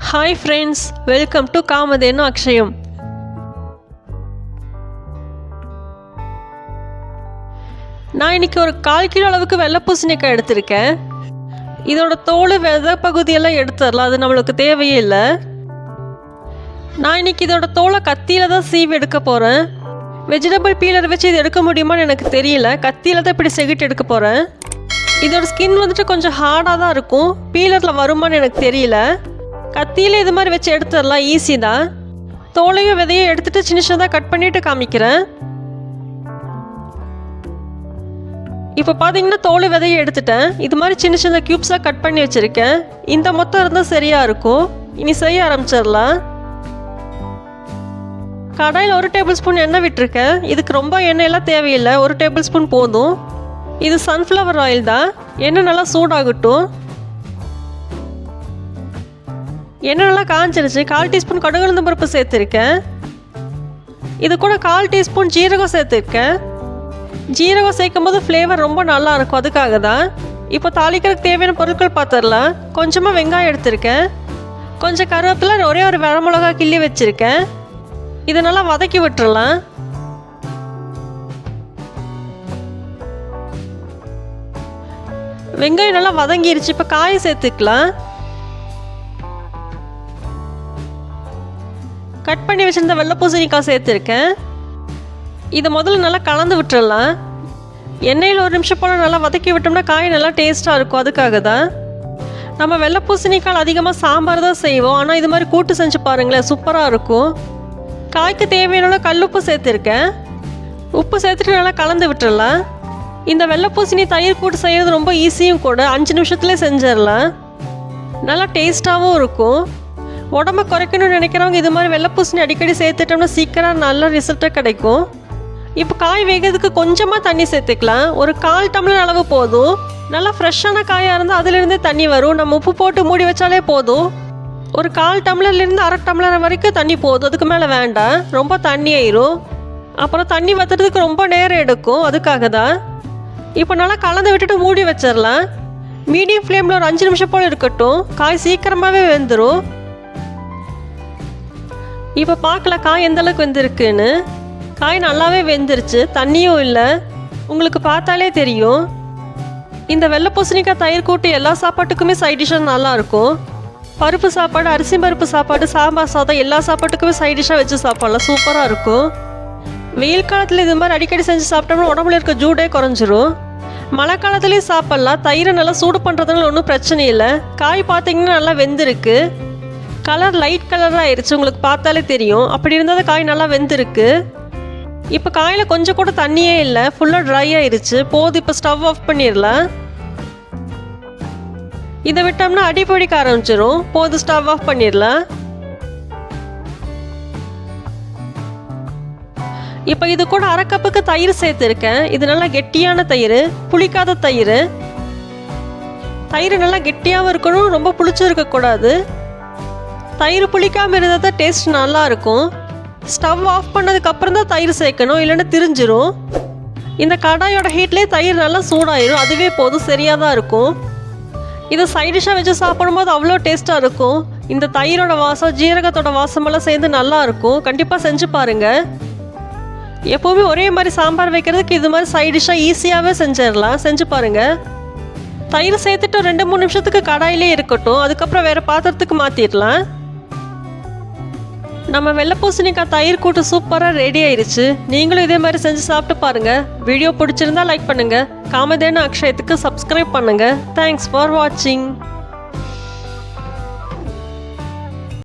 Hi friends welcome to Kamadhenu Akshayam நான் இன்னைக்கு ஒரு கால் கிலோ அளவுக்கு வெள்ளை பூசணிக்காய் எடுத்திருக்கேன். இதோட தோல் விதை பகுதியெல்லாம் எடுத்துடலாம் அது நம்மளுக்கு தேவையே இல்லை. நான் இன்னைக்கு இதோட தோலை கத்தியில் தான் சீவி எடுக்க போகிறேன் வெஜிடபிள் பீலர் வச்சு இது எடுக்க முடியுமான்னு எனக்கு தெரியல. கத்தியில் தான் இப்படி செகிட்டு எடுக்க போகிறேன் இதோட ஸ்கின் வந்துட்டு கொஞ்சம் ஹார்டாக தான் இருக்கும். பீலரில் வருமான்னு எனக்கு தெரியல. கத்தியில் இது மாதிரி வச்சு எடுத்துடலாம் ஈஸி தான். தோலையும் விதையும் எடுத்துட்டு சின்ன சின்னதாக கட் பண்ணிட்டு காமிக்கிறேன். இப்போ பார்த்தீங்கன்னா தோல் விதையை எடுத்துட்டேன். இது மாதிரி சின்ன சின்ன க்யூப்ஸாக கட் பண்ணி வச்சுருக்கேன். இந்த மொத்தம் இருந்தால் சரியாக இருக்கும். இனி செய்ய ஆரம்பிச்சிடலாம். கடாயில் ஒரு டேபிள் ஸ்பூன் எண்ணெய் விட்டுருக்கேன். இதுக்கு ரொம்ப எண்ணெயெல்லாம் தேவையில்லை. ஒரு டேபிள் ஸ்பூன் போதும். இது சன்ஃப்ளவர் ஆயில் தான். எண்ணெய் நல்லா சூடாகட்டும். எண்ணெய் நல்லா காஞ்சிருச்சு? கால் டீஸ்பூன் கடுகுளுந்த பருப்பு சேர்த்துருக்கேன். இது கூட கால் டீஸ்பூன் ஜீரகம் சேர்த்துருக்கேன். ஜீரகம் சேர்க்கும் போது ஃப்ளேவர் ரொம்ப நல்லா இருக்கும் அதுக்காக தான். இப்போ தாளிக்கிறதுக்கு தேவையான பொருட்கள் பார்த்துடலாம் கொஞ்சமாக வெங்காயம் எடுத்திருக்கேன். கொஞ்சம் கருவேப்பில ஒரே ஒரு வரமிளகா கிள்ளி வச்சுருக்கேன். இதை நல்லா வதக்கி விட்டுறலாம். வெங்காயம் நல்லா வதங்கிருச்சு. இப்போ காயை சேர்த்துக்கலாம். கட் பண்ணி வச்சுருந்த வெள்ளை பூசணிக்காய் சேர்த்துருக்கேன். இதை முதல்ல நல்லா கலந்து விட்டுறலாம். எண்ணெயில் ஒரு நிமிஷம் போல் நல்லா வதக்கி விட்டோம்னா காய் நல்லா டேஸ்ட்டாக இருக்கும். அதுக்காக தான். நம்ம வெள்ளை பூசணிக்காய் அதிகமாக சாம்பார் தான் செய்வோம். ஆனால் இது மாதிரி கூட்டு செஞ்சு பாருங்களேன் சூப்பராக இருக்கும். காய்க்கு தேவையான கல்லுப்பு சேர்த்துருக்கேன். உப்பு சேர்த்துட்டு நல்லா கலந்து விட்டுறலாம். இந்த வெள்ளை பூசணி தயிர் கூட்டு செய்கிறது ரொம்ப ஈஸியும் கூட. அஞ்சு நிமிஷத்துலேயே செஞ்சிடலாம். நல்லா டேஸ்ட்டாகவும் இருக்கும். உடம்ப குறைக்கணும்னு நினைக்கிறவங்க இது மாதிரி வெள்ளை பூசணி அடிக்கடி சேர்த்துட்டோம்னா சீக்கிரம் நல்ல ரிசல்ட்டாக கிடைக்கும். இப்போ காய் வேகிறதுக்கு கொஞ்சமாக தண்ணி சேர்த்துக்கலாம். ஒரு கால் டம்ளர் அளவு போதும். நல்லா ஃப்ரெஷ்ஷான காயாக இருந்தால் அதுலேருந்தே தண்ணி வரும். நம்ம உப்பு போட்டு மூடி வச்சாலே போதும். ஒரு கால் டம்ளர்லேருந்து அரை டம்ளர் வரைக்கும் தண்ணி போதும். அதுக்கு மேலே வேண்டாம். ரொம்ப தண்ணி ஆயிரும். அப்புறம் தண்ணி வத்துறதுக்கு ரொம்ப நேரம் எடுக்கும். அதுக்காக தான். இப்போ நல்லா கலந்து விட்டுட்டு மூடி வச்சிடலாம் மீடியம் ஃப்ளேமில் ஒரு அஞ்சு நிமிஷம் போல் இருக்கட்டும். காய் சீக்கிரமாகவே வெந்துடும் இப்போ பார்க்கல காய் எந்த அளவுக்கு வெந்திருக்குன்னு? காய் நல்லாவே வெந்துருச்சு தண்ணியும் இல்லை. உங்களுக்கு பார்த்தாலே தெரியும். இந்த வெள்ளை பூசணிக்காய் தயிர் கூட்டு எல்லா சாப்பாட்டுக்குமே சைட் டிஷ்ஷாக நல்லாயிருக்கும் பருப்பு சாப்பாடு அரிசி பருப்பு சாப்பாடு சாம்பார் சாதம் எல்லா சாப்பாட்டுக்குமே சைட் டிஷ்ஷாக வச்சு சாப்பிடலாம். சூப்பராக இருக்கும். வெயில் காலத்தில் இது மாதிரி அடிக்கடி செஞ்சு சாப்பிட்டோம்னா உடம்புல இருக்க ஜூடே குறைஞ்சிரும். மழை காலத்துலேயும் சாப்பிட்லாம். தயிரை நல்லா சூடு பண்ணுறதுனால ஒன்றும் பிரச்சனை இல்லை. காய் பார்த்தீங்கன்னா நல்லா வெந்திருக்கு. கலர் லைட் கலராக ஆயிடுச்சு உங்களுக்கு பார்த்தாலே தெரியும். அப்படி இருந்தால் காய் நல்லா வெந்திருக்கு. இப்போ காயில் கொஞ்சம் கூட தண்ணியே இல்லை. ஃபுல்லாக ட்ரை ஆயிருச்சு. போது இப்போ ஸ்டவ் ஆஃப் பண்ணிடலாம் இதை விட்டோம்னா அடி பிடிக்க ஆரம்பிச்சிடும் போது ஸ்டவ் ஆஃப் பண்ணிடலாம் இப்போ இது கூட அரை கப்புக்கு தயிர் சேர்த்துருக்கேன். இது நல்லா கெட்டியான தயிர். புளிக்காத தயிர். தயிர் நல்லா கெட்டியாகவும் இருக்கணும். ரொம்ப புளிச்சும் இருக்கக்கூடாது. தயிர் புளிக்காமல் இருந்தால் தான் டேஸ்ட் நல்லா இருக்கும் ஸ்டவ் ஆஃப் பண்ணதுக்கப்புறம் தான் தயிர் சேர்க்கணும் இல்லைன்னா திரிஞ்சிரும். இந்த கடாயோட ஹீட்லேயே தயிர் நல்லா சூடாயிரும் அதுவே போதும் சரியாக தான் இருக்கும். இதை சைடிஷாக வச்சு சாப்பிடும்போது அவ்வளோ டேஸ்ட்டாக இருக்கும். இந்த தயிரோட வாசம் ஜீரகத்தோட வாசமெல்லாம் சேர்ந்து நல்லா இருக்கும். கண்டிப்பாக செஞ்சு பாருங்கள் எப்போவுமே ஒரே மாதிரி சாம்பார் வைக்கிறதுக்கு இது மாதிரி சைடிஷாக ஈஸியாகவே செஞ்சிடலாம். செஞ்சு பாருங்கள் தயிர் சேர்த்துட்டு ரெண்டு மூணு நிமிஷத்துக்கு கடாயிலே இருக்கட்டும். அதுக்கப்புறம் வேறு பாத்திரத்துக்கு மாற்றிடலாம் நம்ம வெள்ளை பூசணிக்காய் தயிர் கூட்டு சூப்பராக ரெடி ஆயிருச்சு. நீங்களும் இதே மாதிரி செஞ்சு சாப்பிட்டு பாருங்க. வீடியோ பிடிச்சிருந்தா லைக் பண்ணுங்க. காமதேனு அக்ஷயத்துக்கு சப்ஸ்கிரைப் பண்ணுங்க. தேங்க்ஸ் ஃபார் வாட்சிங்